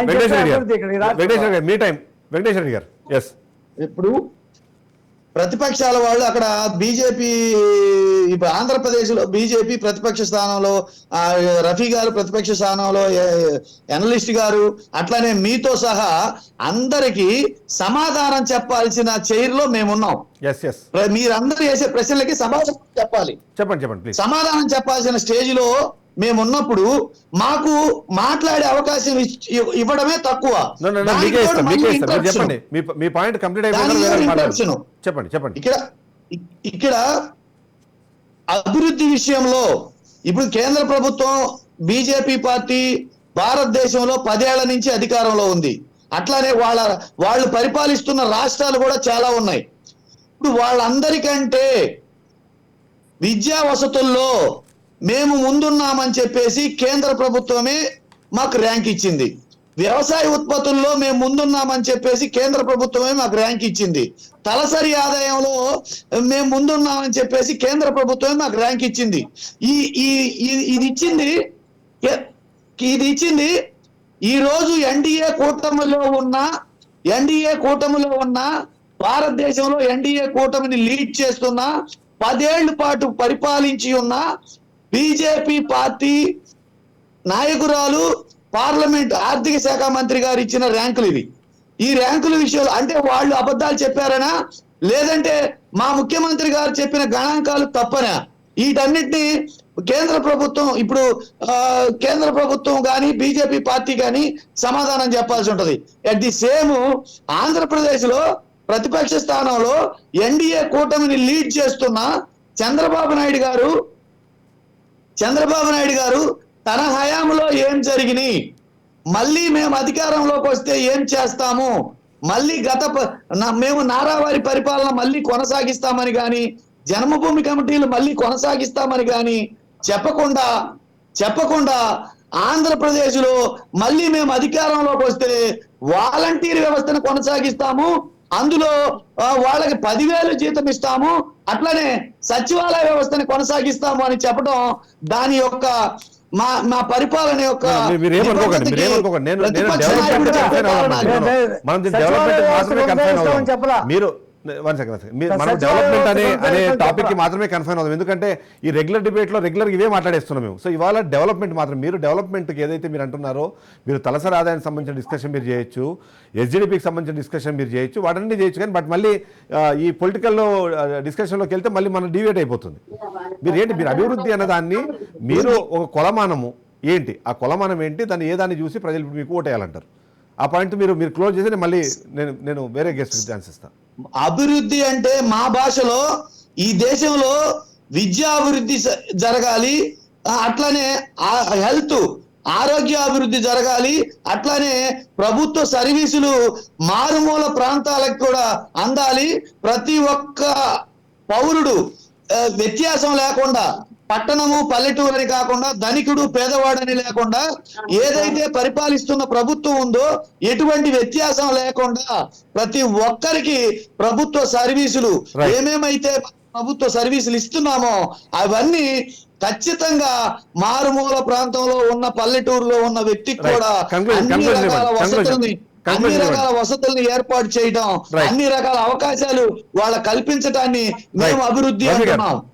వెంకటేశ్వర గారు. మీ టైం. వెంకటేశ్వర గారు. ఎస్ ఇప్పుడు ప్రతిపక్షాల వాళ్ళు అక్కడ బీజేపీ ఇప్పుడు ఆంధ్రప్రదేశ్లో బీజేపీ ప్రతిపక్ష స్థానంలో ఆ, రఫీ గారు ప్రతిపక్ష స్థానంలో ఎనలిస్ట్ గారు అట్లానే మీతో సహా అందరికి సమాధానం చెప్పాల్సిన చైర్లో మేమున్నాం. ఎస్ ఎస్ ప్ర- మీరందరూ వేసే ప్రశ్నలకి సమాధానం చెప్పాలి. చెప్పండి చెప్పండి సమాధానం చెప్పాల్సిన స్టేజ్ మేము ఉన్నప్పుడు మాకు మాట్లాడే అవకాశం ఇవ్వడమే తక్కువ. చెప్పండి. మీ పాయింట్ కంప్లీట్. చెప్పండి చెప్పండి. ఇక్కడ ఇక్కడ అభివృద్ధి విషయంలో ఇప్పుడు కేంద్ర ప్రభుత్వం బీజేపీ పార్టీ భారతదేశంలో పదేళ్ళ నుంచి అధికారంలో ఉంది. అట్లానే వాళ్ళ వాళ్ళు పరిపాలిస్తున్న రాష్ట్రాలు కూడా చాలా ఉన్నాయి. ఇప్పుడు వాళ్ళందరికంటే విద్యా వసతుల్లో మేము ముందున్నామని చెప్పేసి కేంద్ర ప్రభుత్వమే మాకు ర్యాంక్ ఇచ్చింది. వ్యవసాయ ఉత్పత్తుల్లో మేము ముందున్నామని చెప్పేసి కేంద్ర ప్రభుత్వమే మాకు ర్యాంక్ ఇచ్చింది. తలసరి ఆదాయంలో మేము ముందున్నామని చెప్పేసి కేంద్ర ప్రభుత్వమే మాకు ర్యాంక్ ఇచ్చింది. ఈ ఈ ఇది ఇచ్చింది ఇది ఇచ్చింది ఈ రోజు ఎన్డీఏ కూటమిలో ఉన్న ఎన్డీఏ కూటమిలో ఉన్న భారతదేశంలో ఎన్డీఏ కూటమిని లీడ్ చేస్తున్న పదేళ్ళ పాటు పరిపాలించి ఉన్న బీజేపీ పార్టీ నాయకురాలు పార్లమెంట్ ఆర్థిక శాఖ మంత్రి గారు ఇచ్చిన ర్యాంకులు ఇవి. ఈ ర్యాంకుల విషయంలో అంటే వాళ్ళు అబద్ధాలు చెప్పారనా? లేదంటే మా ముఖ్యమంత్రి గారు చెప్పిన గణాంకాలు తప్పనా? వీటన్నిటిని కేంద్ర ప్రభుత్వం ఇప్పుడు కేంద్ర ప్రభుత్వం కానీ బీజేపీ పార్టీ కానీ సమాధానం చెప్పాల్సి ఉంటుంది. అట్ ది సేమ్ ఆంధ్రప్రదేశ్లో ప్రతిపక్ష స్థానంలో ఎన్డీఏ కూటమిని లీడ్ చేస్తున్న చంద్రబాబు నాయుడు గారు చంద్రబాబు నాయుడు గారు తన హయాంలో ఏం జరిగినాయి? మళ్ళీ మేము అధికారంలోకి వస్తే ఏం చేస్తాము? మళ్ళీ గత ప- మేము నారావారి పరిపాలన మళ్ళీ కొనసాగిస్తామని కానీ జన్మభూమి కమిటీలు మళ్ళీ కొనసాగిస్తామని కానీ చెప్పకుండా చెప్పకుండా ఆంధ్రప్రదేశ్లో మళ్ళీ మేము అధికారంలోకి వస్తే వాలంటీర్ వ్యవస్థను కొనసాగిస్తాము? అందులో వాళ్ళకి పదివేలు జీతం ఇస్తాము అట్లనే సచివాలయ వ్యవస్థని కొనసాగిస్తాము అని చెప్పడం దాని యొక్క మా మా పరిపాలన యొక్క మీరు- వన్ సెకండ్ మనం డెవలప్మెంట్ అనే అనే టాపిక్కి. మాత్రమే కన్ఫైన్ అవుతాం ఎందుకంటే ఈ రెగ్యులర్ డిబేట్లో రెగ్యులర్ ఇవే మాట్లాడేస్తున్నాం మేము. సో ఇవాళ డెవలప్మెంట్ మాత్రం మీరు డెవలప్మెంట్ ఏదైతే మీరు అంటున్నారో మీరు తలసరి ఆదాయానికి సంబంధించిన డిస్కషన్ మీరు చేయొచ్చు. ఎస్జిడిపికి సంబంధించిన డిస్కషన్ మీరు చేయొచ్చు. వాటన్ని చేయొచ్చు కానీ బట్ మళ్ళీ ఈ పొలిటికల్ డిస్కషన్లోకి వెళ్తే మళ్ళీ మనం డివేట్ అయిపోతుంది. మీరు ఏంటి? మీరు అభివృద్ధి అన్న దాన్ని మీరు ఒక కొలమానము. ఏంటి? ఆ కొలమానం ఏంటి? దాన్ని ఏ దాన్ని చూసి ప్రజలు మీకు ఓటేయాలంటారు. ఆ పాయింట్ మీరు మీరు క్లోజ్ చేసి మళ్ళీ నేను నేను వేరే గెస్ట్ ఛాన్స్ ఇస్తాను అభివృద్ధి అంటే మా భాషలో ఈ దేశంలో విద్యా అభివృద్ధి జరగాలి అట్లానే హెల్త్ ఆరోగ్య అభివృద్ధి జరగాలి అట్లానే ప్రభుత్వ సర్వీసులు మారుమూల ప్రాంతాలకు కూడా అందాలి. ప్రతి ఒక్క పౌరుడు వ్యత్యాసం లేకుండా పట్టణము పల్లెటూరు కాకుండా ధనికుడు పేదవాడని లేకుండా ఏదైతే పరిపాలిస్తున్న ప్రభుత్వం ఉందో ఎటువంటి వ్యత్యాసం లేకుండా ప్రతి ఒక్కరికి ప్రభుత్వ సర్వీసులు. ఏమేమైతే ప్రభుత్వ సర్వీసులు ఇస్తున్నామో అవన్నీ ఖచ్చితంగా మారుమూల ప్రాంతంలో ఉన్న పల్లెటూరులో ఉన్న వ్యక్తికి. కూడా అన్ని రకాల. వసతుల్ని అన్ని. రకాల వసతుల్ని ఏర్పాటు చేయడం. అన్ని రకాల అవకాశాలు వాళ్ళ కల్పించడాన్ని మేము. అభివృద్ధి అంటున్నాం